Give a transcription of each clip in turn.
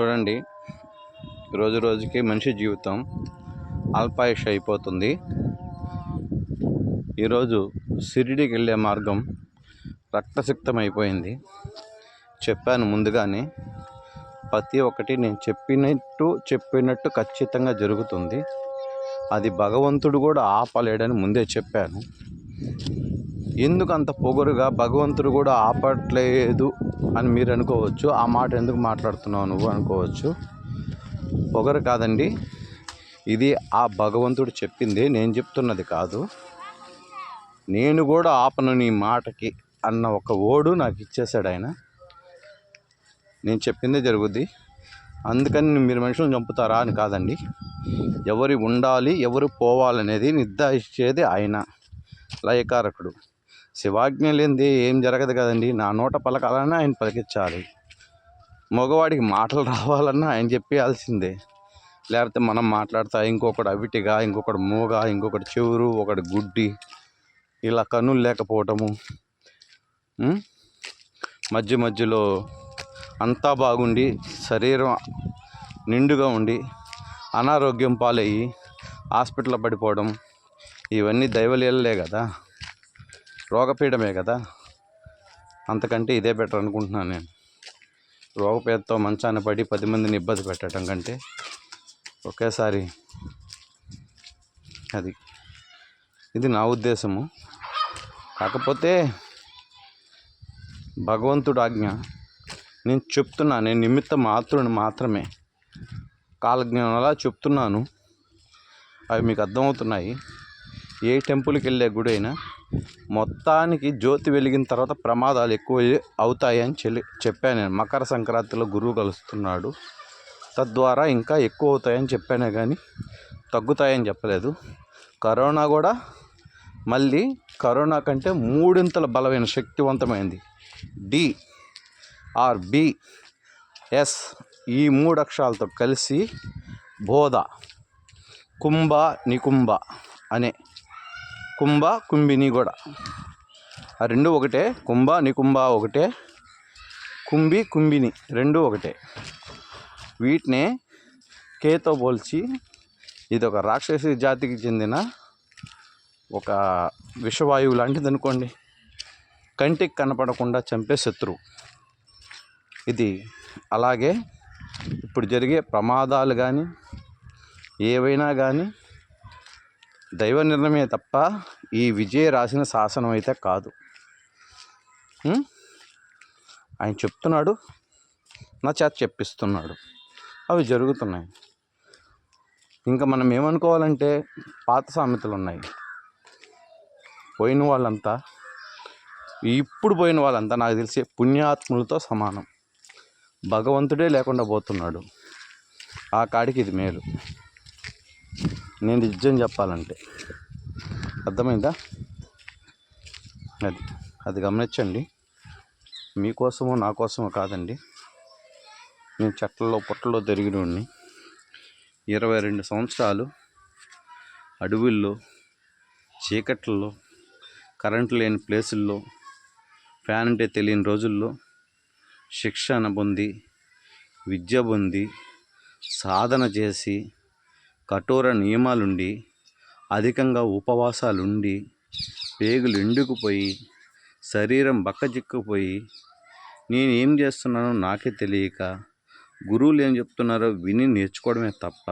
చూడండి. రోజు రోజుకి మనిషి జీవితం అల్పాయుష అయిపోతుంది. ఈరోజు షిరిడీకి వెళ్ళే మార్గం రక్తసిక్తం అయిపోయింది చెప్పాను ముందుగానే ప్రతి ఒక్కటి నేను చెప్పినట్టు చెప్పినట్టు ఖచ్చితంగా జరుగుతుంది. అది భగవంతుడు కూడా ఆపలేడని ముందే చెప్పాను. ఎందుకు అంత పొగరుగా భగవంతుడు కూడా ఆపట్లేదు అని మీరు అనుకోవచ్చు. ఆ మాట ఎందుకు మాట్లాడుతున్నావు నువ్వు అనుకోవచ్చు. పొగరు కాదండి. ఇది ఆ భగవంతుడు చెప్పింది నేను చెప్తున్నది కాదు. నేను కూడా ఆపను నీ మాటకి అన్న ఒక ఓడు నాకు ఇచ్చేసాడు ఆయన. నేను చెప్పిందే జరుగుద్ది. అందుకని మీరు మనుషులను చంపుతారా అని కాదండి. ఎవరు ఉండాలి ఎవరు పోవాలనేది నిర్ధారించేది ఆయన లయకారకుడు. శివాజ్ఞ లేనిది ఏం జరగదు కదండి. నా నోట పలకాలన్నా ఆయన పలికించాలి మగవాడికి మాటలు రావాలన్నా ఆయన చెప్పేయాల్సిందే. లేకపోతే మనం మాట్లాడతా ఇంకొకటి అవిటిగా ఇంకొకటి మూగ ఇంకొకటి చెవురు ఒకటి గుడ్డి ఇలా కన్నులు లేకపోవటము. మధ్య మధ్యలో అంతా బాగుండి శరీరం నిండుగా ఉండి అనారోగ్యం పాలయ్యి హాస్పిటల్లో పడిపోవడం ఇవన్నీ దైవలీలలే కదా. రోగపీడమే కదా. అంతకంటే ఇదే బెటర్ అనుకుంటున్నాను నేను. రోగపీడతో మంచాన పడి పది మందిని ఇబ్బంది పెట్టడం కంటే ఒకేసారి అది. ఇది నా ఉద్దేశము. కాకపోతే భగవంతుడు ఆజ్ఞ నేను చెప్తున్నా నేను నిమిత్త మాత్రుని మాత్రమే. కాలజ్ఞానాలా చెప్తున్నాను. అవి మీకు అర్థమవుతున్నాయి. ఏ టెంపుల్కి వెళ్ళే గుడి అయినా మొత్తానికి జ్యోతి వెలిగిన తర్వాత ప్రమాదాలు ఎక్కువ అవుతాయి అని చెల్లి చెప్పాను నేను. మకర సంక్రాంతిలో గురువు కలుస్తున్నాడు. తద్వారా ఇంకా ఎక్కువ అవుతాయని చెప్పానే కానీ తగ్గుతాయని చెప్పలేదు. కరోనా కూడా మళ్ళీ కరోనా కంటే మూడింతల బలమైన శక్తివంతమైంది. D R B S E మూడు అక్షరాలతో కలిసి బోధ కుంభ నికుంభ అనే కుంభ కుంభిని కూడా ఆ రెండు ఒకటే కుంభ నికుంభ ఒకటే కుంభి కుంభిని రెండు ఒకటే. వీటినే కేతో పోల్చి ఇది ఒక రాక్షసి జాతికి చెందిన ఒక విషవాయువు లాంటిది అనుకోండి. కంటికి కనపడకుండా చంపే శత్రువు. ఇది అలాగే ఇప్పుడు జరిగే ప్రమాదాలు కానీ ఏవైనా కానీ దైవ నిర్ణయమే తప్ప ఈ విజయ రాసిన శాసనం అయితే కాదు. ఆయన చెప్తున్నాడు నా చేత చెప్పిస్తున్నాడు. అవి జరుగుతున్నాయి. ఇంకా మనం ఏమనుకోవాలంటే పాత సామెతలు ఉన్నాయి. పోయిన వాళ్ళంతా ఇప్పుడు పోయిన వాళ్ళంతా నాకు తెలిసి పుణ్యాత్ములతో సమానం. భగవంతుడే లేకుండా పోతున్నాడు. ఆ కాడికి ఇది మేలు. నేను నిజం చెప్పాలంటే. అర్థమైందా? అది అది గమనించండి. మీకోసమో నా కోసమో కాదండి. నేను చెట్లలో పుట్టలో తిరిగినోడిని ఇరవై రెండు సంవత్సరాలు అడవుల్లో చీకట్లలో కరెంటు లేని ప్లేసుల్లో ఫ్యాన్ అంటే తెలియని రోజుల్లో శిక్షణ పొంది విద్య పొంది సాధన చేసి కఠోర నియమాలుండి అధికంగా ఉపవాసాలుండి పేగులు ఎండుకుపోయి శరీరం బక్కజిక్కుపోయి నేనేం చేస్తున్నానో నాకే తెలియక గురువులు ఏం చెప్తున్నారో విని నేర్చుకోవడమే తప్ప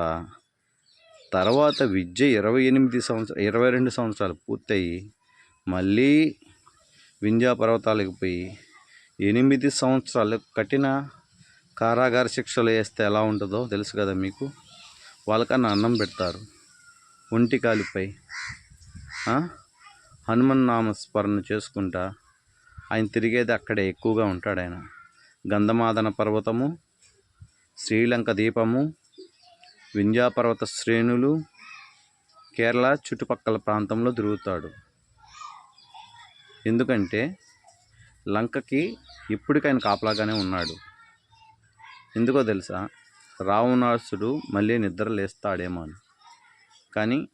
తర్వాత విద్య ఇరవై ఎనిమిది సంవత్సరాలు ఇరవై రెండు సంవత్సరాలు పూర్తయి మళ్ళీ వింధ్యా పర్వతాలకు పోయి ఎనిమిది సంవత్సరాలు కఠిన కారాగార శిక్షలు వేస్తే ఎలా ఉంటుందో తెలుసు కదా మీకు? వాళ్ళకన్నా అన్నం పెడతారు. ఒంటి కాలిపై. హనుమన్నామ హనుమన్ స్మరణ చేసుకుంటా. ఆయన తిరిగేది అక్కడే ఎక్కువగా ఉంటాడు ఆయన. గంధమాదన పర్వతము శ్రీలంక దీపము వింధ్యాపర్వత శ్రేణులు కేరళ చుట్టుపక్కల ప్రాంతంలో తిరుగుతాడు. ఎందుకంటే లంకకి ఇప్పటికైనా కాపలాగానే ఉన్నాడు. ఎందుకో తెలుసా? రావణాసుడు మళ్ళీ నిద్ర లేస్తాడేమో అని. కానీ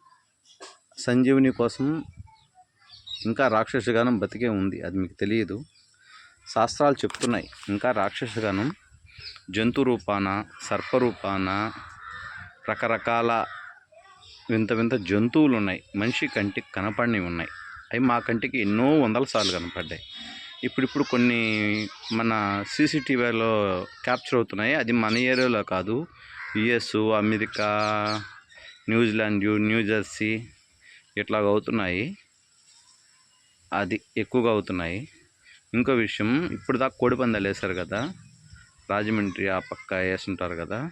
సంజీవుని కోసం ఇంకా రాక్షసగానం బతికే ఉంది అది మీకు తెలియదు. శాస్త్రాలు చెప్తున్నాయి ఇంకా రాక్షసగానం జంతు రూపాన సర్ప రూపాన రకరకాల వింత వింత జంతువులు ఉన్నాయి మనిషి కంటికి కనపడినవి ఉన్నాయి. అవి మా కంటికి ఎన్నో వందల సార్లు కనపడ్డాయి. ఇప్పుడిప్పుడు కొన్ని మన సీసీటీవీలో క్యాప్చర్ అవుతున్నాయి. అది మన ఏరియాలో కాదు. యుఎస్ అమెరికా న్యూజిలాండ్ న్యూజెర్సీ ఇట్లాగ అవుతున్నాయి. అది ఎక్కువగా అవుతున్నాయి. ఇంకో విషయం ఇప్పుడు దాకా కోడిపందాలు వేశారు కదా. రాజమండ్రి ఆ పక్క వేస్తుంటారు కదా.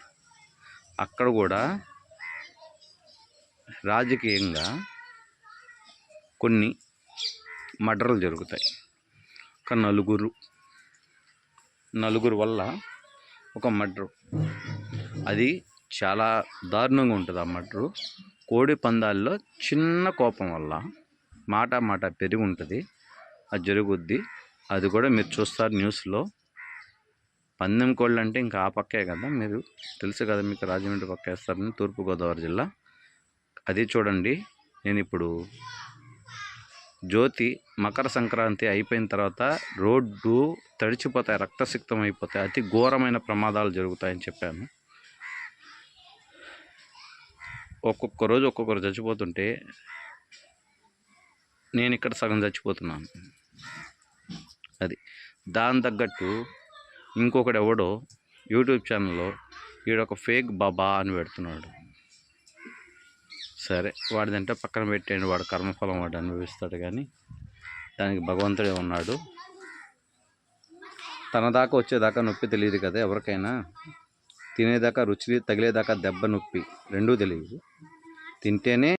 అక్కడ కూడా రాజకీయంగా కొన్ని మర్డర్లు జరుగుతాయి. ఒక నలుగురు. నలుగురు వల్ల ఒక మర్డరు. అది చాలా దారుణంగా ఉంటుంది ఆ మర్డరు. కోడి పందాల్లో చిన్న కోపం వల్ల మాట మాట పెరిగి ఉంటుంది. అది జరుగుద్ది. అది కూడా మీరు చూస్తారు న్యూస్లో. పందెం కోళ్ళు అంటే ఇంకా ఆ పక్కే కదా మీరు. తెలుసు కదా మీకు రాజమండ్రి పక్క వేస్తారని తూర్పుగోదావరి జిల్లా. అది చూడండి. నేను ఇప్పుడు జ్యోతి మకర సంక్రాంతి అయిపోయిన తర్వాత రోడ్డు తడిచిపోతాయి రక్తసిక్తం అయిపోతాయి. అతి ఘోరమైన ప్రమాదాలు జరుగుతాయని చెప్పాను. ఒక్కొక్క రోజు ఒక్కొక్కరు చచ్చిపోతుంటే నేను ఇక్కడ సగం చచ్చిపోతున్నాను. అది దాని తగ్గట్టు ఇంకొకడు ఎవడో యూట్యూబ్ ఛానల్లో ఈడొక ఫేక్ బాబా అని పెడుతున్నాడు. సరే వాడిదంటే పక్కన పెట్టేయండి వాడు కర్మఫలం వాడు అనుభవిస్తాడు కానీ దానికి భగవంతుడే ఉన్నాడు. తన దాకా వచ్చేదాకా నొప్పి తెలియదు కదా ఎవరికైనా. తినేదాకా రుచి తగిలేదాకా దెబ్బ నొప్పి రెండూ తెలియదు. తింటేనే